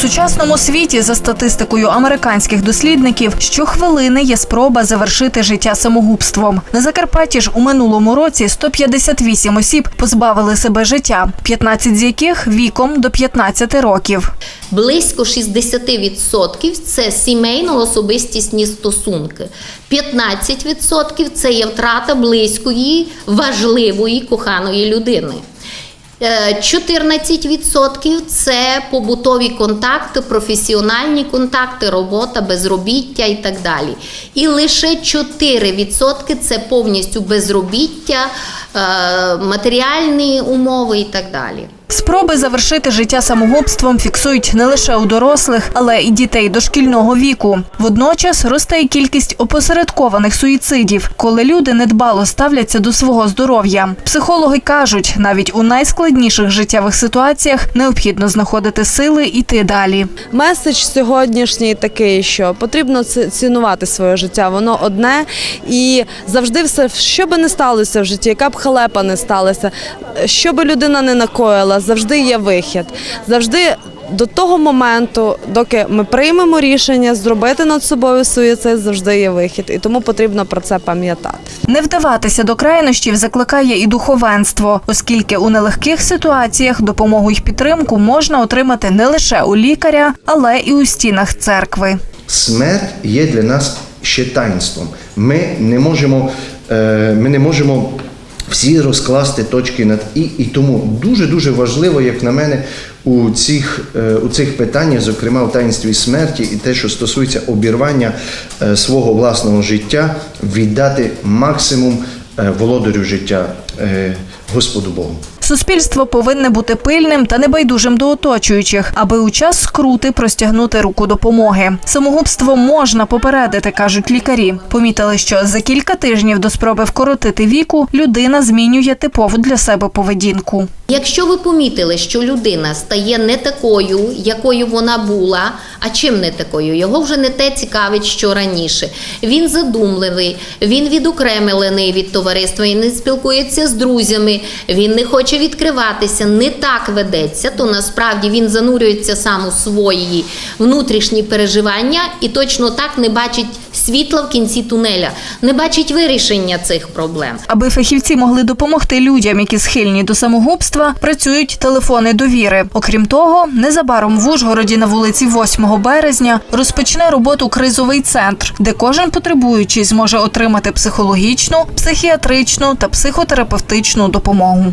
Сучасному світі, за статистикою американських дослідників, щохвилини є спроба завершити життя самогубством. На Закарпатті ж у минулому році 158 осіб позбавили себе життя, 15 з яких віком до 15 років. Близько 60% це сімейно-особистісні стосунки. 15% це є втрата близької, важливої, коханої людини. Е, 14% це побутові контакти, професіональні контакти, робота, безробіття і так далі. І лише 4% це повністю безробіття, е, матеріальні умови і так далі. Спроби завершити життя самогубством фіксують не лише у дорослих, але й дітей дошкільного віку. Водночас росте й кількість опосередкованих суїцидів, коли люди недбало ставляться до свого здоров'я. Психологи кажуть, навіть у найскладніших життєвих ситуаціях необхідно знаходити сили йти далі. Меседж сьогоднішній такий, що потрібно цінувати своє життя. Воно одне і завжди все, що би не сталося в житті, яка б халепа не сталася, що би людина не накоїла, завжди є вихід. Завжди. До того моменту, доки ми приймемо рішення зробити над собою суїцид, завжди є вихід, і тому потрібно про це пам'ятати. Не вдаватися до крайнощів закликає і духовенство, оскільки у нелегких ситуаціях допомогу й підтримку можна отримати не лише у лікаря, але і у стінах церкви. Смерть є для нас ще таїнством. Ми не можемо, е, ми не можемо всі розкласти точки над і, і тому дуже дуже важливо, як на мене, у цих, е, у цих питаннях, зокрема у таїнстві смерті, і те, що стосується обірвання е, свого власного життя, віддати максимум е, володарю життя Господу Богу. Суспільство повинне бути пильним та небайдужим до оточуючих, аби у час скрути простягнути руку допомоги. Самогубство можна попередити, кажуть лікарі. Помітили, що за кілька тижнів до спроби вкоротити віку людина змінює типову для себе поведінку. Якщо ви помітили, що людина стає не такою, якою вона була, а чим не такою, його вже не те цікавить, що раніше. Він задумливий, він відокремлений від товариства, він не спілкується з друзями, він не хоче відкриватися, не так ведеться, то насправді він занурюється сам у свої внутрішні переживання і точно так не бачить світла в кінці тунеля, не бачить вирішення цих проблем. Аби фахівці могли допомогти людям, які схильні до самогубства, працюють телефони довіри. Окрім того, незабаром в Ужгороді на вулиці 8 березня розпочне роботу кризовий центр, де кожен потребуючий зможе отримати психологічну, психіатричну та психотерапевтичну допомогу.